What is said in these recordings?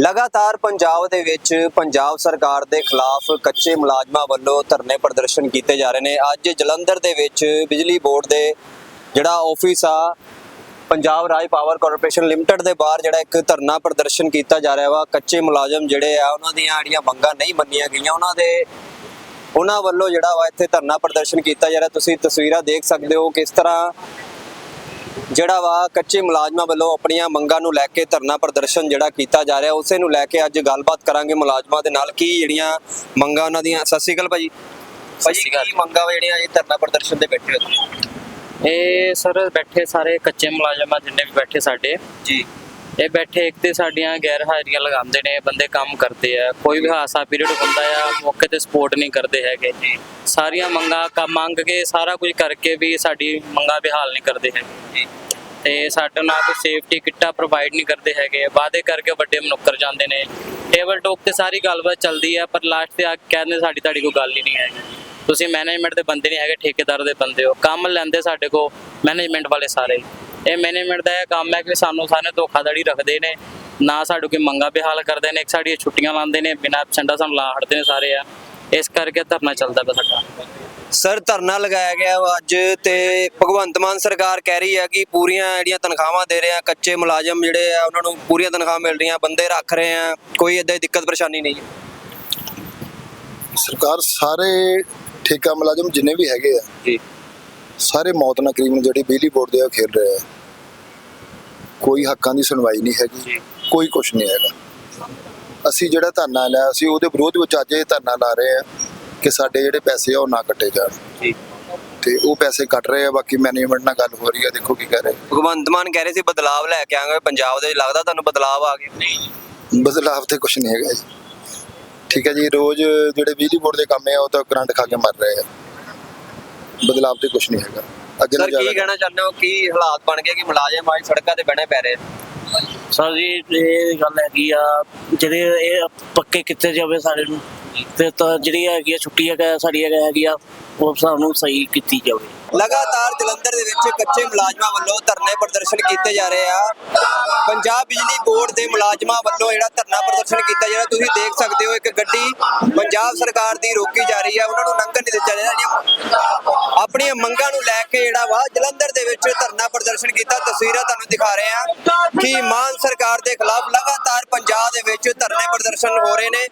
ਲਗਾਤਾਰ ਪੰਜਾਬ ਦੇ ਵਿੱਚ ਪੰਜਾਬ ਸਰਕਾਰ ਦੇ ਖਿਲਾਫ ਕੱਚੇ ਮੁਲਾਜ਼ਮਾਂ ਵੱਲੋਂ ਧਰਨੇ ਪ੍ਰਦਰਸ਼ਨ ਕੀਤੇ ਜਾ ਰਹੇ ਨੇ। ਅੱਜ ਜਲੰਧਰ ਦੇ ਵਿੱਚ ਬਿਜਲੀ ਬੋਰਡ ਦੇ ਜਿਹੜਾ ਆਫਿਸ ਆ, ਪੰਜਾਬ ਰਾਜ ਪਾਵਰ ਕਾਰਪੋਰੇਸ਼ਨ ਲਿਮਟਿਡ ਦੇ ਬਾਹਰ ਜਿਹੜਾ ਇੱਕ ਧਰਨਾ ਪ੍ਰਦਰਸ਼ਨ ਕੀਤਾ ਜਾ ਰਿਹਾ ਵਾ। ਕੱਚੇ ਮੁਲਾਜ਼ਮ ਜਿਹੜੇ ਆ, ਉਹਨਾਂ ਦੀਆਂ ਜਿਹੜੀਆਂ ਮੰਗਾਂ ਨਹੀਂ ਮੰਨੀਆਂ ਗਈਆਂ। ਉਹਨਾਂ ਦੇ, ਉਹਨਾਂ ਵੱਲੋਂ ਜਿਹੜਾ ਵਾ ਇੱਥੇ ਧਰਨਾ ਪ੍ਰਦਰਸ਼ਨ ਕੀਤਾ ਜਾ ਰਿਹਾ। ਤੁਸੀਂ ਤਸਵੀਰਾਂ ਦੇਖ ਸਕਦੇ ਹੋ ਕਿਸ ਤਰ੍ਹਾਂ ਜਿਹੜਾ ਵਾ ਕੱਚੇ ਮੁਲਾਜ਼ਮਾਂ ਵੱਲੋਂ ਆਪਣੀਆਂ ਮੰਗਾਂ ਨੂੰ ਲੈ ਕੇ ਧਰਨਾ ਪ੍ਰਦਰਸ਼ਨ ਜਿਹੜਾ ਕੀਤਾ ਜਾ ਰਿਹਾ ਉਸੇ ਨੂੰ ਲੈ ਕੇ ਅੱਜ ਗੱਲਬਾਤ ਕਰਾਂਗੇ ਮੁਲਾਜ਼ਮਾਂ ਦੇ ਨਾਲ। ਕੀ ਜਿਹੜੀਆਂ ਮੰਗਾਂ ਉਹਨਾਂ ਦੀਆਂ? ਸਤਿ ਸ਼੍ਰੀ ਅਕਾਲ ਭਾਜੀ। ਭਾਜੀ ਕੀ ਮੰਗਾਂ ਵਾ ਜਿਹੜੀਆਂ ਇਹ ਧਰਨਾ ਪ੍ਰਦਰਸ਼ਨ ਤੇ ਬੈਠੇ ਹੋ? ਇਹ ਸਰ ਬੈਠੇ ਸਾਰੇ ਕੱਚੇ ਮੁਲਾਜ਼ਮ ਜਿੰਨੇ ਵੀ ਬੈਠੇ ਸਾਡੇ। ਜੀ। ਇਹ ਬੈਠੇ ਇੱਕ ਤੇ ਸਾਡੀਆਂ ਗੈਰ ਹਾਜ਼ਰੀਆਂ ਲਗਾਉਂਦੇ ਨੇ, ਬੰਦੇ ਕੰਮ ਕਰਦੇ ਆ, ਕੋਈ ਵੀ ਹਾਸਾ ਪੀਰੀਅਡ ਹੁੰਦਾ ਆ, ਮੌਕੇ ਤੇ ਸਪੋਰਟ ਨਹੀਂ ਕਰਦੇ ਹੈਗੇ। ਸਾਰੀਆਂ ਮੰਗਾਂ ਕੰਮ ਮੰਗ ਕੇ ਸਾਰਾ ਕੁਝ ਕਰਕੇ ਵੀ ਸਾਡੀ ਮੰਗਾਂ ਬਹਾਲ ਨਹੀਂ ਕਰਦੇ ਹੈਗੇ। ਜੀ ਤੇ ਸਾਡੇ ਨਾਲ ਕੋਈ ਸੇਫਟੀ ਕਿੱਟਾਂ ਪ੍ਰੋਵਾਈਡ ਨਹੀਂ ਕਰਦੇ ਹੈਗੇ। ਵਾਅਦੇ ਕਰਕੇ ਵੱਡੇ ਮਨੁੱਖਰ ਜਾਂਦੇ ਨੇ। ਟੇਬਲ ਟੋਕ ਤੇ ਸਾਰੀ ਗੱਲਬਾਤ ਚੱਲਦੀ ਆ, ਪਰ ਲਾਸਟ ਤੇ ਆ ਕੇ ਕਹਿੰਦੇ ਸਾਡੀ ਤੁਹਾਡੀ ਕੋਈ ਗੱਲ ਹੀ ਨਹੀਂ ਹੈਗੀ। ਤੁਸੀਂ ਮੈਨੇਜਮੈਂਟ ਦੇ ਬੰਦੇ ਨਹੀਂ ਹੈਗੇ, ਠੇਕੇਦਾਰ ਦੇ ਬੰਦੇ ਹੋ। ਕੰਮ ਲੈਂਦੇ ਸਾਡੇ ਕੋ ਮੈਨੇਜਮੈਂਟ ਵਾਲੇ ਸਾਰੇ। ਇਹ ਮੈਨੇਜਮੈਂਟ ਦਾ ਇਹ ਕੰਮ ਹੈ ਕਿ ਸਾਨੂੰ ਸਾਰੇ ਧੋਖਾਧੜੀ ਰੱਖਦੇ ਨੇ ਨਾ ਸਾਡੇ ਕੋਈ ਮੰਗਾ ਬਿਹਾਲ ਕਰਦੇ ਨੇ ਇੱਕ ਸਾਡੀਆਂ ਛੁੱਟੀਆਂ ਲਾਉਂਦੇ ਨੇ ਬਿਨਾਂ ਐਬਸੈਂਟਾਂ ਸਾਨੂੰ ਲਾ ਹਟਦੇ ਨੇ ਸਾਰੇ ਆ। ਇਸ ਕਰਕੇ ਧਰਨਾ ਚੱਲਦਾ ਪਿਆ ਸਾਡਾ। ਸਰ ਧਰਨਾ ਲਗਾਇਆ ਗਿਆ ਅੱਜ ਤੇ ਭਗਵੰਤ ਮਾਨ ਸਰਕਾਰ ਕਹਿ ਰਹੀ ਹੈ ਕਿ ਪੂਰੀਆਂ ਜਿਹੜੀਆਂ ਤਨਖਾਹਾਂ ਦੇ ਰਹੇ ਆ ਕੱਚੇ ਮੁਲਾਜ਼ਮ ਜਿਹੜੇ ਆ ਉਹਨਾਂ ਨੂੰ ਪੂਰੀਆਂ ਤਨਖਾਹਾਂ ਮਿਲ ਰਹੀਆਂ ਬੰਦੇ ਰੱਖ ਰਹੇ ਆ ਕੋਈ ਏਦਾਂ ਦੀ ਦਿੱਕਤ ਪਰੇਸ਼ਾਨੀ ਨਹੀਂ ਸਰਕਾਰ ਸਾਰੇ ਠੇਕਾ ਮੁਲਾਜ਼ਮ ਜਿੰਨੇ ਵੀ ਹੈਗੇ ਆ ਜੀ। ਸਾਰੇ ਮੌਤ ਨਾਲ ਕਰੀਬਨ ਜਿਹੜੀ ਬਿਜਲੀ ਬੋਰਡ ਦੇ ਆ ਖੇਲ ਰਹੇ ਆ। ਕੋਈ ਹੱਕਾਂ ਦੀ ਸੁਣਵਾਈ ਨਹੀਂ ਹੈਗੀ ਕੋਈ ਕੁਝ ਨਹੀਂ ਹੈਗਾ। ਅਸੀਂ ਜਿਹੜਾ ਧਰਨਾ ਲਿਆ ਅਸੀਂ ਉਹਦੇ ਵਿਰੋਧ ਵਿੱਚ ਅੱਜ ਇਹ ਧਰਨਾ ਲਾ ਰਹੇ ਆ ਕਿ ਸਾਡੇ ਜਿਹੜੇ ਪੈਸੇ ਆ ਉਹ ਨਾ ਕੱਟੇ ਜਾਣ। ਜੀ। ਤੇ ਉਹ ਪੈਸੇ ਕੱਟ ਰਹੇ ਆ ਬਾਕੀ ਮੈਨੇਜਮੈਂਟ ਨਾਲ ਗੱਲ ਹੋ ਰਹੀ ਆ ਦੇਖੋ ਕੀ ਕਰ ਰਹੇ। ਭਗਵੰਤ ਮਾਨ ਕਹਿ ਰਹੇ ਸੀ ਬਦਲਾਵ ਲੈ ਕੇ ਆਵਾਂਗੇ ਪੰਜਾਬ ਦੇ। ਲੱਗਦਾ ਤੁਹਾਨੂੰ ਬਦਲਾਵ ਆ ਗਿਆ? ਨਹੀਂ। ਬਦਲਾਵ ਤੇ ਕੁਝ ਨਹੀਂ ਹੈਗਾ ਜੀ। ਠੀਕ ਹੈ ਜੀ ਰੋਜ਼ ਜਿਹੜੇ ਬਿਜਲੀ ਬੋਰਡ ਦੇ ਕੰਮ ਆ ਉਹ ਤਾਂ ਕਰੰਟ ਖਾ ਕੇ ਮਰ ਰਹੇ ਆ। ਬਦਲਾਵ ਤੇ ਕੁਝ ਨਹੀਂ ਹੈਗਾ। ਅੱਗੇ ਸਰ ਨੂੰ ਕੀ ਜ਼ਿਆਦਾ ਕਹਿਣਾ ਚਾਹੁੰਦੇ ਹੋ? ਕੀ ਹਾਲਾਤ ਬਣ ਗਏ? ਕਿ ਮੁਲਾਜ਼ਮ ਅੱਜ ਸੜਕਾਂ ਤੇ ਬਹਿਣੇ ਪੈ ਰਹੇ? ਆ? ਸਰ ਜੀ ਇਹ ਗੱਲ ਹੈਗੀ ਆ ਜਿਹੜੇ ਇਹ ਪੱਕੇ ਕੀਤੇ ਜਾਵੇ ਸਾਰੇ ਨੂੰ ਤੇ ਤਾਂ ਜਿਹੜੀ ਹੈਗੀ ਆ ਛੁੱਟੀ ਹੈਗਾ ਸਾਡੀ ਹੈਗਾ ਹੈਗੀ ਆ ਉਹ ਸਾਨੂੰ ਸਹੀ ਕੀਤੀ ਜਾਵੇ। ਲਗਾਤਾਰ ਜਲੰਧਰ ਦੇ ਵਿੱਚ ਕੱਚੇ ਮੁਲਾਜ਼ਮਾਂ ਵੱਲੋਂ ਧਰਨੇ ਪ੍ਰਦਰਸ਼ਨ ਕੀਤੇ ਜਾ ਰਹੇ ਆ। ਪੰਜਾਬ ਬਿਜਲੀ ਬੋਰਡ ਦੇ ਮੁਲਾਜ਼ਮਾਂ ਵੱਲੋਂ ਜਿਹੜਾ ਧਰਨਾ ਪ੍ਰਦਰਸ਼ਨ ਕੀਤਾ ਜਾ ਰਿਹਾ, ਤੁਸੀਂ ਦੇਖ ਸਕਦੇ ਹੋ ਇੱਕ ਗੱਡੀ ਪੰਜਾਬ ਸਰਕਾਰ ਦੀ ਰੋਕੀ ਜਾ ਰਹੀ ਹੈ ਉਹਨਾਂ ਨੂੰ ਲੰਘਣ ਨਹੀਂ ਦਿੱਤਾ ਜਾ ਰਿਹਾ। ਆਪਣੀਆਂ ਮੰਗਾਂ ਨੂੰ ਲੈ ਕੇ ਜਿਹੜਾ ਵਾ ਜਲੰਧਰ ਦੇ ਵਿੱਚ ਧਰਨਾ ਪ੍ਰਦਰਸ਼ਨ ਕੀਤਾ, ਤਸਵੀਰਾਂ ਤੁਹਾਨੂੰ ਦਿਖਾ ਰਹੇ ਆ ਕਿ ਮਾਨ ਸਰਕਾਰ ਦੇ ਖਿਲਾਫ ਲਗਾਤਾਰ ਪੰਜਾਬ ਦੇ ਵਿੱਚ ਧਰਨੇ ਪ੍ਰਦਰਸ਼ਨ ਹੋ ਰਹੇ ਨੇ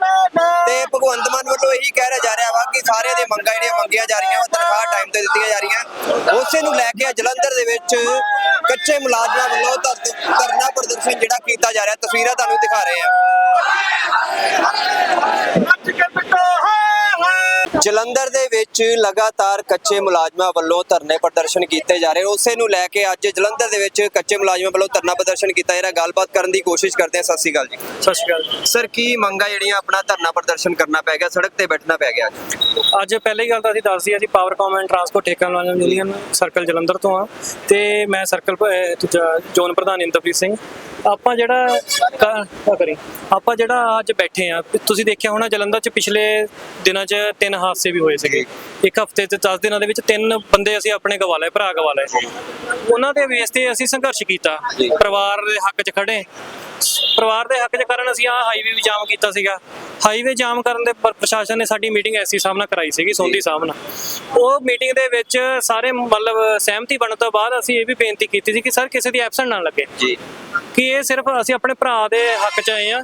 ਤੇ ਭਗਵੰਤ ਮਾਨ ਵੱਲੋਂ ਇਹੀ ਕਹਿ ਰਿਹਾ ਜਾ ਰਿਹਾ ਵਾ ਕਿ ਸਾਰਿਆਂ ਦੀਆਂ ਮੰਗਾਂ ਜਿਹੜੀਆਂ ਮੰਗੀਆਂ ਜਾ ਰਹੀਆਂ, ਉਹ ਤਨਖਾਹ ਟਾਈਮ ਤੇ ਦਿੱਤੀਆਂ ਜਾ ਰਹੀਆਂ। ਉਸੇ ਨੂੰ ਲੈ ਕੇ ਜਲੰਧਰ ਦੇ ਵਿੱਚ ਕੱਚੇ ਮੁਲਾਜ਼ਮਾਂ ਵੱਲੋਂ ਧਰ- ਧਰਨਾ ਪ੍ਰਦਰਸ਼ਨ ਜਿਹੜਾ ਕੀਤਾ ਜਾ ਰਿਹਾ, ਤਸਵੀਰਾਂ ਤੁਹਾਨੂੰ ਦਿਖਾ ਰਹੇ ਹਾਂ। ਜਲੰਧਰ ਦੇ ਵਿੱਚ ਲਗਾਤਾਰ ਕੱਚੇ ਮੁਲਾਜ਼ਮਾਂ ਵੱਲੋਂ ਧਰਨੇ ਪ੍ਰਦਰਸ਼ਨ ਕੀਤੇ ਜਾ ਰਹੇ ਉਸੇ ਨੂੰ ਲੈ ਕੇ ਅੱਜ ਜਲੰਧਰ ਦੇ ਵਿੱਚ ਕੱਚੇ ਮੁਲਾਜ਼ਮਾਂ ਵੱਲੋਂ ਧਰਨਾ ਪ੍ਰਦਰਸ਼ਨ ਕੀਤਾ ਜਾ ਰਿਹਾ। ਗੱਲਬਾਤ ਕਰਨ ਦੀ ਕੋਸ਼ਿਸ਼ ਕਰਦੇ ਹਾਂ। ਸਤਿ ਸ਼੍ਰੀ ਅਕਾਲ ਜੀ। ਸਤਿ ਸ਼੍ਰੀ ਅਕਾਲ ਸਰ ਕੀ ਮੰਗਾਂ ਜਿਹੜੀਆਂ ਆਪਣਾ ਧਰਨਾ ਪ੍ਰਦਰਸ਼ਨ ਕਰਨਾ ਪੈ ਗਿਆ? ਸੜਕ ਤੇ ਬੈਠਣਾ ਪੈ ਗਿਆ। ਅੱਜ ਪਹਿਲੀ ਗੱਲ ਤਾਂ ਅਸੀਂ ਦੱਸਦੀ ਅਸੀਂ ਪਾਵਰਕਾਮ ਐਂਡ ਟਰਾਂਸਪੋਰਟ ਠੇਕਾ ਯੂਨੀਅਨ ਸਰਕਲ ਜਲੰਧਰ ਤੋਂ ਆ। ਤੇ ਮੈਂ ਸਰਕਲ ਜ਼ੋਨ ਪ੍ਰਧਾਨ ਇੰਦਰਪ੍ਰੀਤ ਸਿੰਘ ਆਪਾਂ ਜਿਹੜਾ ਕ- ਕਰੀ ਆਪਾਂ ਜਿਹੜਾ ਅੱਜ ਬੈਠੇ ਆ ਤੁਸੀਂ ਦੇਖਿਆ ਹੋਣਾ ਜਲੰਧਰ ਚ ਪਿਛਲੇ ਦਿਨਾਂ ਚ ਤਿੰਨ ਹਾਦਸੇ ਵੀ ਹੋਏ ਸੀਗੇ। ਇੱਕ ਹਫ਼ਤੇ ਚ 10 ਦਿਨਾਂ ਦੇ ਵਿੱਚ ਤਿੰਨ ਬੰਦੇ ਅਸੀਂ ਆਪਣੇ ਗਵਾ ਲਏ ਭਰਾ ਗਵਾ ਲਏ ਉਹਨਾਂ ਦੇ ਵੇਸ ਤੇ ਅਸੀਂ ਸੰਘਰਸ਼ ਕੀਤਾ। ਪਰਿਵਾਰ ਦੇ ਹੱਕ 'ਚ ਖੜੇ। ਪਰਿਵਾਰ ਦੇ ਹੱਕ 'ਚ ਕਰਨ ਅਸੀਂ ਆ ਹਾਈਵੇ ਵੀ ਜਾਮ ਕੀਤਾ ਸੀਗਾ। ਹਾਈਵੇ ਜਾਮ ਕਰਨ ਦੇ ਪਰ ਪ੍ਰਸ਼ਾਸਨ ਨੇ ਸਾਡੀ ਮੀਟਿੰਗ ਐਸੀ ਨਾਲ ਕਰਾਈ ਸੀਗੀ ਸੋਂਦੀ ਨਾਲ ਉਹ ਮੀਟਿੰਗ ਦੇ ਵਿੱਚ ਸਾਰੇ ਮਤਲਬ ਸਹਿਮਤੀ ਬਣਨ ਤੋਂ ਬਾਅਦ ਅਸੀਂ ਇਹ ਵੀ ਬੇਨਤੀ ਕੀਤੀ ਸੀ ਕਿ ਸਰ ਕਿਸੇ ਦੀ ਐਬਸੈਂਟ ਨਾ ਲੱਗੇ। ਜੀ। ਕਿ ਇਹ ਸਿਰਫ ਅਸੀਂ ਆਪਣੇ ਭਰਾ ਦੇ ਹੱਕ 'ਚ ਆਏ ਆ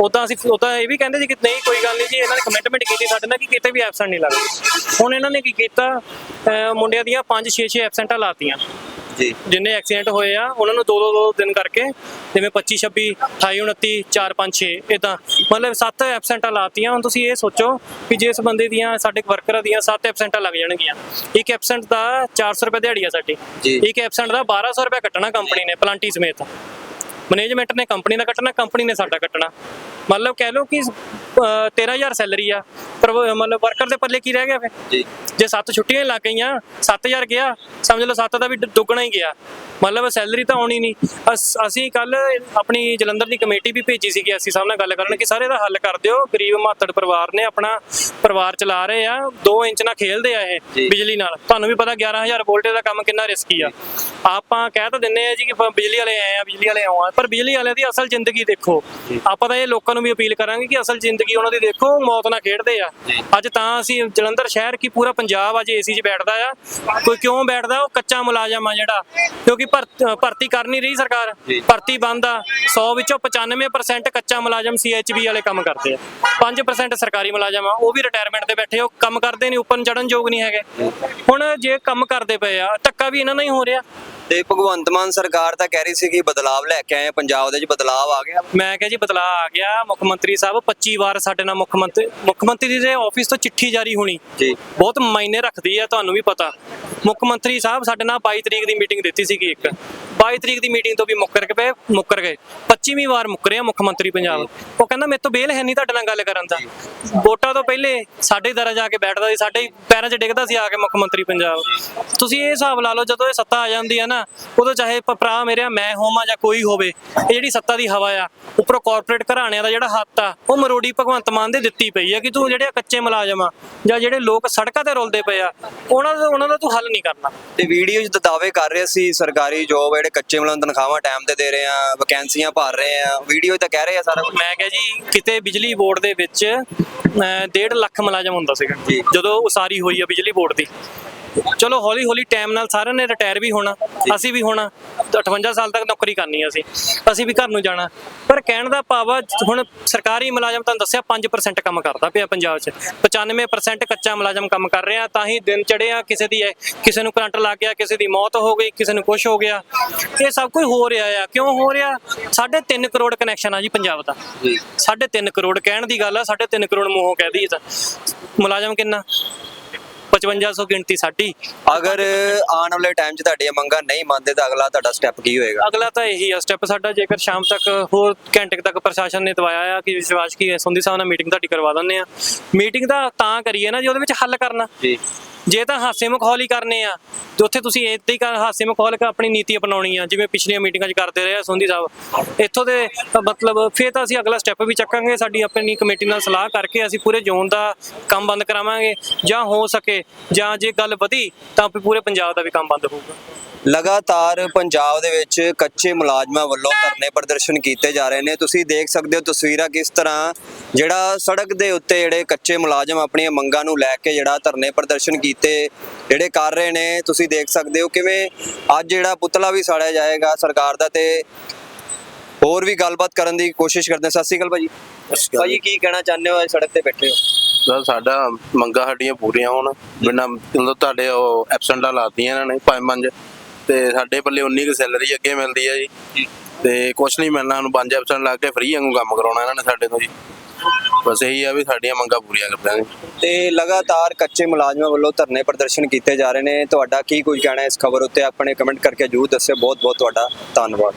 ਉਦਾਂ ਅਸੀਂ ਉਦਾਂ ਇਹ ਵੀ ਕਹਿੰਦੇ ਸੀ ਕਿ ਨਹੀਂ ਕੋਈ ਗੱਲ ਨਹੀਂ ਜੀ ਇਹਨਾਂ ਨੇ ਕਮਿਟਮੈਂਟ ਕੀਤੀ ਸਾਡੇ ਨਾਲ ਕਿ ਕਿਤੇ ਵੀ ਐਬਸੈਂਟ ਨਹੀਂ ਲੱਗਦੀ। ਹੁਣ ਇਹਨਾਂ ਨੇ ਕੀ ਕੀਤਾ ਮੁੰਡਿਆਂ ਦੀਆਂ 5 6 6 ਐਬਸੈਂਟਾਂ ਲਾਤੀਆਂ। ਜੀ। ਜਿੰਨੇ ਐਕਸੀਡੈਂਟ ਹੋਏ ਆ ਉਹਨਾਂ ਨੂੰ ਦੋ ਦੋ ਦਿਨ ਕਰਕੇ ਜਿਵੇਂ 25 26 28 29 4 5 6 ਇਦਾਂ ਮਤਲਬ 7 ਐਬਸੈਂਟਾਂ ਲਾਤੀਆਂ। ਹੁਣ ਤੁਸੀਂ ਇਹ ਸੋਚੋ ਕਿ ਜਿਸ ਬੰਦੇ ਦੀਆਂ ਸਾਡੇ ਵਰਕਰਾਂ ਦੀਆਂ 7 ਐਬਸੈਂਟਾਂ ਲੱਗ ਜਾਣਗੀਆਂ। ਇੱਕ ਐਬਸੈਂਟ ਦਾ 400 ਰੁਪਏ ਦਿਹਾੜੀ ਆ ਸਾਡੀ। ਜੀ। ਇੱਕ ਐਬਸੈਂਟ ਦਾ 1200 ਰੁਪਏ ਕੱਟਣਾ ਕੰਪਨੀ ਨੇ ਪਲਾਂਟੀ ਸਮੇਤ। ਮੈਨੇਜਮੈਂਟ ਨੇ ਕੰਪਨੀ ਦਾ ਕੱਟਣਾ ਕੰਪਨੀ ਨੇ ਸਾਡਾ ਕੱਟਣਾ। ਮਤਲਬ ਕਹਿ ਲਓ ਕਿ ਅਹ, 13000 ਸੈਲਰੀ ਆ। ਪਰ ਮਤਲਬ ਵਰਕਰ ਦੇ ਪੱਲੇ ਕੀ ਰਹਿ ਗਿਆ ਫੇ ਜੀ। ਜੇ 7 ਛੁੱਟੀਆਂ ਲੱਗ ਗਈਆਂ 7000 ਗਿਆ ਸਮਝ ਲਓ 7 ਦਾ ਵੀ ਦੁੱਗਣਾ ਹੀ ਗਿਆ। ਮਤਲਬ ਸੈਲਰੀ ਤਾਂ ਆਉਣੀ ਨਹੀਂ। ਅਸ- ਕੱਲ ਆਪਣੀ ਜਲੰਧਰ ਦੀ ਕਮੇਟੀ ਵੀ ਭੇਜੀ ਸੀ ਕਿ ਅਸੀਂ ਸਭ ਨਾਲ ਗੱਲ ਕਰਨ ਕਿ ਸਾਰੇ ਦਾ ਹੱਲ ਕਰ ਦਿਓ। ਗਰੀਬ ਮਾਤੜ ਪਰਿਵਾਰ ਨੇ ਆਪਣਾ ਪਰਿਵਾਰ ਚਲਾ ਰਹੇ ਆ 2 ਇੰਚ ਨਾਲ ਖੇਲਦੇ ਆ ਇਹ। ਬਿਜਲੀ ਨਾਲ। ਤੁਹਾਨੂੰ ਵੀ ਪਤਾ 11000 ਵੋਲਟ ਦਾ ਕੰਮ ਕਿੰਨਾ ਰਿਸਕੀ ਆ। ਆਪਾਂ ਕਹਿ ਤਾਂ ਦਿੰਨੇ ਆ ਜੀ ਕਿ ਬਿਜਲੀ ਵਾਲੇ ਆਏ ਆ ਬਿਜਲੀ ਵਾਲੇ ਆਉਂ ਆ ਪਰ ਬਿਜਲੀ ਵਾਲਿਆਂ ਦੀ ਅਸਲ ਜ਼ਿੰਦਗੀ ਦੇਖੋ। ਆਪਾਂ ਤਾਂ ਇਹ ਲੋਕਾਂ ਨੂੰ ਵੀ ਅਪੀਲ ਕਰਾਂਗੇ ਕਿ ਅਸਲ ਜ਼ਿੰਦਗੀ ਉਹਨਾਂ ਦੀ ਦੇਖੋ ਮੌਤ ਨਾਲ ਖੇਡਦੇ ਆ। ਅੱਜ ਤਾਂ ਅਸੀਂ ਜਲੰਧਰ ਸ਼ਹਿਰ ਕੀ ਪੂਰਾ ਪੰਜਾਬ ਅੱਜ ਏਸੀ 'ਚ ਬੈਠਦਾ ਆ। ਕੋਈ ਕਿਉਂ ਬੈਠਦਾ? ਉਹ ਕੱਚਾ ਮੁਲਾਜ਼ਮ ਆ ਜਿਹੜਾ। ਕਿਉਂਕਿ ਭਰ- ਭਰਤੀ ਕਰ ਨਹੀਂ ਰਹੀ ਸਰਕਾਰ। ਭਰਤੀ ਬੰਦ ਆ। 100 ਵਿੱਚੋਂ 95% ਕੱਚਾ ਮੁਲਾਜ਼ਮ ਸੀਐਚਬੀ ਵਾਲੇ ਕੰਮ ਕਰਦੇ ਆ। 5% ਸਰਕਾਰੀ ਮੁਲਾਜ਼ਮ ਆ। ਉਹ ਵੀ ਰਿਟਾਇਰਮੈਂਟ ਤੇ ਬੈਠੇ ਉਹ ਕੰਮ ਕਰਦੇ ਨਹੀਂ ਉੱਪਰ ਚੜਨ ਯੋਗ ਨਹੀਂ ਹੈਗੇ। ਹੁਣ ਜੇ ਕੰਮ ਕਰਦੇ ਪਏ ਆ ਧੱਕਾ ਵੀ ਇਹਨਾਂ ਨਾਲ ਹੀ ਹੋ ਰਿਹਾ। ਤੇ ਭਗਵੰਤ ਮਾਨ ਸਰਕਾਰ ਤਾਂ ਕਹਿ ਰਹੀ ਸੀ ਕਿ ਬਦਲਾਵ ਲੈ ਕੇ ਆਏ ਆ, ਪੰਜਾਬ ਦੇ ਵਿੱਚ ਬਦਲਾਵ ਆ ਗਿਆ। ਮੈਂ ਕਿਹਾ ਜੀ ਬਦਲਾਅ ਆ ਗਿਆ ਮੁੱਖ ਮੰਤਰੀ ਸਾਹਿਬ 25 ਵਾਰ ਸਾਡੇ ਨਾਲ ਮੁੱਖ ਮੰਤਰੀ ਮੁੱਖ ਮੰਤਰੀ ਦੇ ਆਫਿਸ ਤੋਂ ਚਿੱਠੀ ਜਾਰੀ ਹੋਣੀ। ਜੀ। ਬਹੁਤ ਮਾਇਨੇ ਰੱਖਦੀ ਹੈ ਤੁਹਾਨੂੰ ਵੀ ਪਤਾ। ਮੁੱਖ ਮੰਤਰੀ ਸਾਹਿਬ ਸਾਡੇ ਨਾਲ 22 ਤਰੀਕ ਦੀ ਮੀਟਿੰਗ ਦਿੱਤੀ ਸੀਗੀ ਇੱਕ। 22 ਤਰੀਕ ਦੀ ਮੀਟਿੰਗ ਤੋਂ ਵੀ ਮੁੱਕਰ ਕੇ ਪਏ, ਮੁੱਕਰ ਗਏ। 25ਵੀਂ ਵਾਰ ਮੁੱਕਰਿਆ ਮੁੱਖ ਮੰਤਰੀ ਪੰਜਾਬ। ਉਹ ਕਹਿੰਦਾ, ਮੇਰੇ ਤੋਂ ਬੇਲ ਹੈ ਨਹੀਂ ਤੁਹਾਡੇ ਨਾਲ ਗੱਲ ਕਰਨ ਦਾ। ਵੋਟਾਂ ਤੋਂ ਪਹਿਲੇ ਸਾਡੇ ਦਰਾਂ ਜਾ ਕੇ ਬੈਠਦਾ ਸੀ, ਸਾਡੇ ਪੈਰਾਂ 'ਚ ਡਿੱਗਦਾ ਸੀ ਆ ਕੇ ਮੁੱਖ ਮੰਤਰੀ ਪੰਜਾਬ। ਤੁਸੀਂ ਇਹ ਹਿਸਾਬ ਲਾ ਲਓ, ਜਦੋਂ ਇਹ ਸੱਤਾ ਆ ਜਾਂਦੀ ਹੈ ਨਾ ਉਦੋਂ ਚਾਹੇ ਭਰਾ ਮੇਰੇ ਮੈਂ ਹੋਵਾਂ ਜਾਂ ਕੋਈ ਹੋਵੇ ਇਹ ਜਿਹੜੀ ਸੱਤਾ ਦੀ ਹਵਾ ਆ ਉੱਪਰੋਂ ਕਾਰਪੋਰੇਟ ਘਰਾਣਿਆਂ ਦਾ ਜਿਹੜਾ ਹੱਥ ਆ ਉਹ ਮਰੋੜੀ ਭਗਵੰਤ ਮਾਨ ਦੇ ਦਿੱਤੀ ਪਈ ਆ ਕਿ ਤੂੰ ਜਿਹੜੇ ਕੱਚੇ ਮੁਲਾਜ਼ਮ ਆ ਜਾਂ ਜਿਹੜੇ ਲੋਕ ਸੜਕਾਂ ਤੇ ਰੁਲਦੇ ਪਏ ਆ ਉਹਨਾਂ ਦਾ ਉਹਨਾਂ ਦਾ ਤੂੰ ਹੱਲ ਨਹੀਂ ਕਰਨਾ। ਤੇ ਵੀਡੀਓ 'ਚ ਦਾਅਵੇ ਕਰ ਰਹੇ ਸੀ ਸਰਕਾਰੀ ਜੋਬ ਜਿਹੜੇ ਕੱਚੇ ਮੁਲਾਜ਼ਮ ਤਨਖਾਹਾਂ ਟਾਈਮ ਤੇ ਦੇ ਰਹੇ ਆ ਵੈਕੈਂਸੀਆਂ ਭਰ ਰਹੇ ਆ ਵੀਡੀਓ 'ਚ ਤਾਂ ਕਹਿ ਰਹੇ ਆ ਸਾਰਾ ਕੁਝ ਮੈਂ ਕਿਹਾ ਜੀ ਕਿਤੇ ਬਿਜਲੀ ਬੋਰਡ ਦੇ ਵਿੱਚ 1.5 ਲੱਖ ਮੁਲਾਜ਼ਮ ਹੁੰਦਾ ਸੀਗਾ। ਜਦੋਂ ਉਸਾਰੀ ਹੋਈ ਆ ਬਿਜਲੀ ਬੋਰਡ ਦੀ। ਚਲੋ ਹੌਲੀ ਹੌਲੀ ਟਾਈਮ ਨਾਲ ਸਾਰਿਆਂ ਨੇ ਰਿਟਾਇਰ ਵੀ ਹੋਣਾ ਅਸੀਂ ਵੀ ਹੋਣਾ ਤੇ 58 ਸਾਲ ਤੱਕ ਨੌਕਰੀ ਕਰਨੀ ਆ ਅਸੀਂ ਅਸੀਂ ਵੀ ਘਰ ਨੂੰ ਜਾਣਾ। ਪਰ ਕਹਿਣ ਦਾ ਭਾਵ ਆ ਹੁਣ ਸਰਕਾਰੀ ਮੁਲਾਜ਼ਮ ਤੁਹਾਨੂੰ ਦੱਸਿਆ 5% ਕੰਮ ਕਰਦਾ ਪਿਆ ਪੰਜਾਬ 'ਚ 95% ਕੱਚਾ ਮੁਲਾਜ਼ਮ ਕੰਮ ਕਰ ਰਿਹਾ ਤਾਂ ਹੀ ਦਿਨ ਚੜਿਆ ਕਿਸੇ ਦੀ ਕਿਸੇ ਨੂੰ ਕਰੰਟ ਲੱਗ ਗਿਆ ਕਿਸੇ ਦੀ ਮੌਤ ਹੋ ਗਈ ਕਿਸੇ ਨੂੰ ਕੁਝ ਹੋ ਗਿਆ। ਇਹ ਸਭ ਕੁਝ ਹੋ ਰਿਹਾ ਆ ਕਿਉਂ ਹੋ ਰਿਹਾ? 3.5 ਕਰੋੜ ਕਨੈਕਸ਼ਨ ਆ ਜੀ ਪੰਜਾਬ ਦਾ। ਜੀ। 3.5 ਕਰੋੜ ਕਹਿਣ ਦੀ ਗੱਲ ਆ 3.5 ਕਰੋੜ ਮੂੰਹੋਂ ਕਹਿ ਦਈਏ ਤਾਂ। ਮੁਲਾਜ਼ਮ ਕਿੰਨਾ? 5500 ਗਿਣਤੀ ਸਾਡੀ। ਅਗਰ ਆਉਣ ਵਾਲੇ ਟਾਈਮ 'ਚ ਤੁਹਾਡੀਆਂ ਮੰਗਾਂ ਨਹੀਂ ਮੰਨਦੇ ਤਾਂ ਅਗਲਾ ਤੁਹਾਡਾ ਸਟੈਪ ਕੀ ਹੋਏਗਾ? ਅਗਲਾ ਤਾਂ ਇਹੀ ਆ ਸਟੈਪ ਸਾਡਾ ਜੇਕਰ ਸ਼ਾਮ ਤੱਕ ਹੋਰ ਘੰਟੇ ਤੱਕ ਪ੍ਰਸ਼ਾਸਨ ਨੇ ਦਵਾਇਆ ਆ ਕਿ ਵਿਸ਼ਵਾਸ ਕੀ ਸੰਧੀ ਸਾਹਿਬ ਨਾਲ ਮੀਟਿੰਗ ਤੁਹਾਡੀ ਕਰਵਾ ਦਿੰਦੇ ਆ। ਮੀਟਿੰਗ ਦਾ ਤਾਂ ਕਰੀਏ ਨਾ ਜੀ ਉਹਦੇ ਵਿੱਚ ਹੱਲ ਕਰਨਾ। ਜੀ। ਜੇ ਤਾਂ ਹਾਸੇ ਮਖੌਲ ਹੀ ਕਰਨੇ ਆ, ਤੇ ਉੱਥੇ ਤੁਸੀਂ ਏਦਾਂ ਹੀ ਕਰ, ਹਾਸੇ ਮਖੌਲ ਕੇ ਆਪਣੀ ਨੀਤੀ ਅਪਣਾਉਣੀ ਆ, ਜਿਵੇਂ ਪਿਛਲੀਆਂ ਮੀਟਿੰਗਾਂ 'ਚ ਕਰਦੇ ਰਹੇ ਆ ਸੰਧੀ ਸਾਹਿਬ। ਇੱਥੋਂ ਦੇ ਮਤਲਬ ਫੇਰ ਤਾਂ ਅਸੀਂ ਅਗਲਾ ਸਟੈਪ ਵੀ ਚੱਕਾਂਗੇ, ਸਾਡੀ ਆਪਣੀ ਕਮੇਟੀ ਨਾਲ ਸਲਾਹ ਕਰਕੇ ਅਸੀਂ ਪੂਰੇ ਜ਼ੋਨ ਦਾ ਕੰਮ ਬੰਦ ਕਰਾਵਾਂਗੇ, ਜਾਂ ਹੋ ਸਕੇ, ਜਾਂ ਜੇ ਗੱਲ ਵਧੀ ਤਾਂ ਪੂਰੇ ਪੰਜਾਬ ਦਾ ਵੀ ਕੰਮ ਬੰਦ ਹੋਊਗਾ। ਲਗਾਤਾਰ ਪੰਜਾਬ ਦੇ ਵਿੱਚ ਕੱਚੇ ਮੁਲਾਜ਼ਮਾਂ ਵੱਲੋਂ ਧਰਨੇ ਪ੍ਰਦਰਸ਼ਨ ਕੀਤੇ ਜਾ ਰਹੇ ਨੇ। ਤੁਸੀਂ ਦੇਖ ਸਕਦੇ ਹੋ ਤਸਵੀਰਾਂ ਕਿਸ ਤਰ੍ਹਾਂ ਜਿਹੜਾ ਸੜਕ ਦੇ ਉੱਤੇ ਜਿਹੜੇ ਕੱਚੇ ਮੁਲਾਜ਼ਮ ਆਪਣੀਆਂ ਮੰਗਾਂ ਨੂੰ ਲੈ ਕੇ ਜਿਹੜਾ ਧਰਨੇ ਪ੍ਰਦਰਸ਼ਨ ਕੀਤੇ ਜਿਹੜੇ ਕਰ ਰਹੇ ਨੇ। ਤੁਸੀਂ ਦੇਖ ਸਕਦੇ ਹੋ ਕਿਵੇਂ ਅੱਜ ਜਿਹੜਾ ਪੁਤਲਾ ਵੀ ਸਾੜਿਆ ਜਾਏਗਾ ਸਰਕਾਰ ਦਾ ਤੇ ਹੋਰ ਵੀ ਗੱਲਬਾਤ ਕਰਨ ਦੀ ਕੋਸ਼ਿਸ਼ ਕਰਦੇ ਸਤਿ ਸ਼੍ਰੀ ਅਕਾਲ ਭਾਜੀ। ਭਾਜੀ, ਕੀ ਕਹਿਣਾ ਚਾਹੁੰਦੇ ਹੋ ਸੜਕ ਤੇ ਬੈਠੇ ਹੋ? ਸਰ, ਸਾਡਾ ਮੰਗਾਂ ਸਾਡੀਆਂ ਪੂਰੀਆਂ ਹੋਣ। ਬਿਨਾਂ ਤੁਹਾਡੇ ਐਬਸੈਂਟਾਂ ਲਾਤੀਆਂ ਇਹਨਾਂ ਨੇ ਪੰਜ ਪੰਜ ਤੇ ਸਾਡੇ ਪੱਲੇ 19 ਕੁ ਸੈਲਰੀ ਅੱਗੇ ਮਿਲਦੀ ਹੈ ਜੀ। ਤੇ ਕੁਛ ਨਹੀਂ ਮਿਲਣਾ, ਸਾਨੂੰ ਪੰਜ ਐਬਸੈਂਟ ਲਾ ਕੇ ਫ੍ਰੀ ਵਾਂਗੂ ਕੰਮ ਕਰਾਉਣਾ ਇਹਨਾਂ ਨੇ ਸਾਡੇ ਤੋਂ ਜੀ। ਬਸ ਇਹੀ ਆ ਵੀ ਸਾਡੀਆਂ ਮੰਗਾਂ ਪੂਰੀਆਂ ਕਰ ਦਾਂਗੇ ਤੇ ਲਗਾਤਾਰ ਕੱਚੇ ਮੁਲਾਜ਼ਮਾਂ ਵੱਲੋਂ ਧਰਨੇ ਪ੍ਰਦਰਸ਼ਨ ਕੀਤੇ ਜਾ ਰਹੇ ਨੇ। ਤੁਹਾਡਾ ਕੀ ਕੁਝ ਕਹਿਣਾ ਇਸ ਖਬਰ ਉੱਤੇ? ਆਪਣੇ ਕਮੈਂਟ ਕਰਕੇ ਜਰੂਰ ਦੱਸਿਓ। ਬਹੁਤ ਬਹੁਤ ਤੁਹਾਡਾ ਧੰਨਵਾਦ।